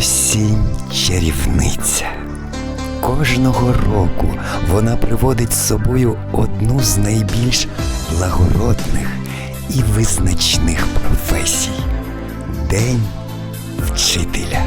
Осінь чарівниця. Кожного року вона приводить з собою одну з найбільш благородних і визначних професій День вчителя.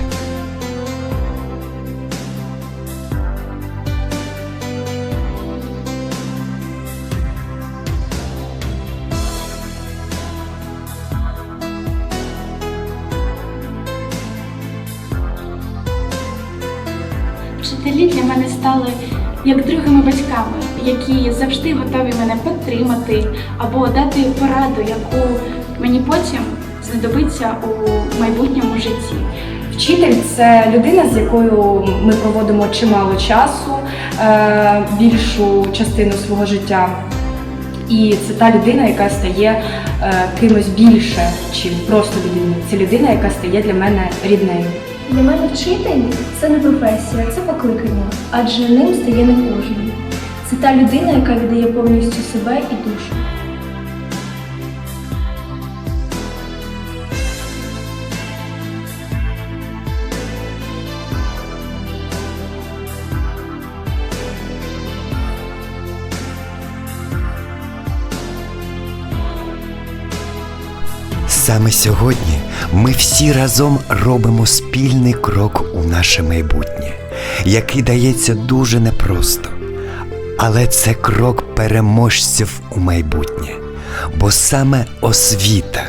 Вчителі для мене стали як другими батьками, які завжди готові мене підтримати або дати пораду, яку мені потім знадобиться у майбутньому житті. Вчитель це людина, з якою ми проводимо чимало часу, е, більшу частину свого життя. І це та людина, яка стає е, кимось більше, чим просто людиною. Це людина, яка стає для мене ріднею. Для мене вчитель це не професія, це покликання, адже ним стає не кожен. Це та людина, яка віддає повністю себе і душу. Саме сьогодні ми всі разом робимо спільний крок у наше майбутнє, який дається дуже непросто. Але це крок переможців у майбутнє, бо саме освіта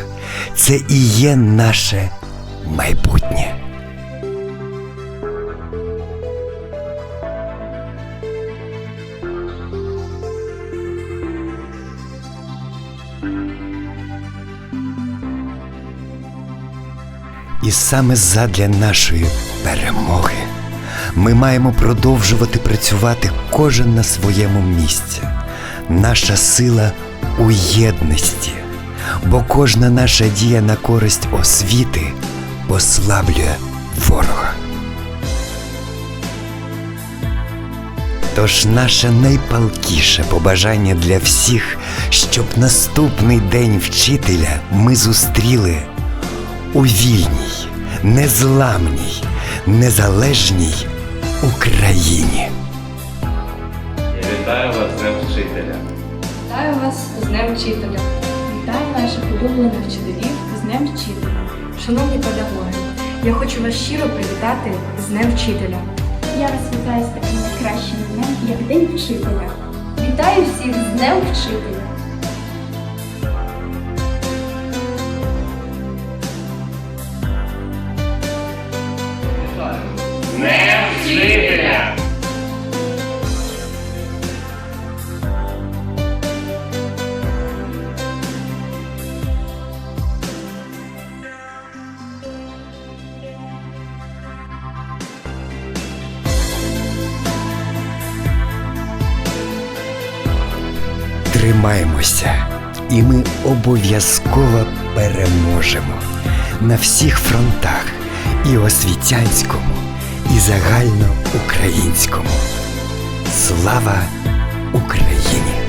це і є наше майбутнє. І саме задля нашої перемоги ми маємо продовжувати працювати кожен на своєму місці. Наша сила у єдності, бо кожна наша дія на користь освіти послаблює ворога. Тож наше найпалкіше побажання для всіх, щоб наступний день вчителя ми зустріли у вільній, незламній, незалежній Україні. Я вітаю вас з Днем Вчителя. Вітаю вас з Днем Вчителя. Вітаю наших улюблених вчителів з Днем вчителя. Шановні педагоги, я хочу вас щиро привітати з Днем Вчителя. Я вас вітаю з таким найкращим днем, як День вчителя. Вітаю всіх з Днем Вчителя! Вчителя! Тримаємося, і ми обов'язково переможемо на всіх фронтах і освітянському, і загальноукраїнському. Слава Україні!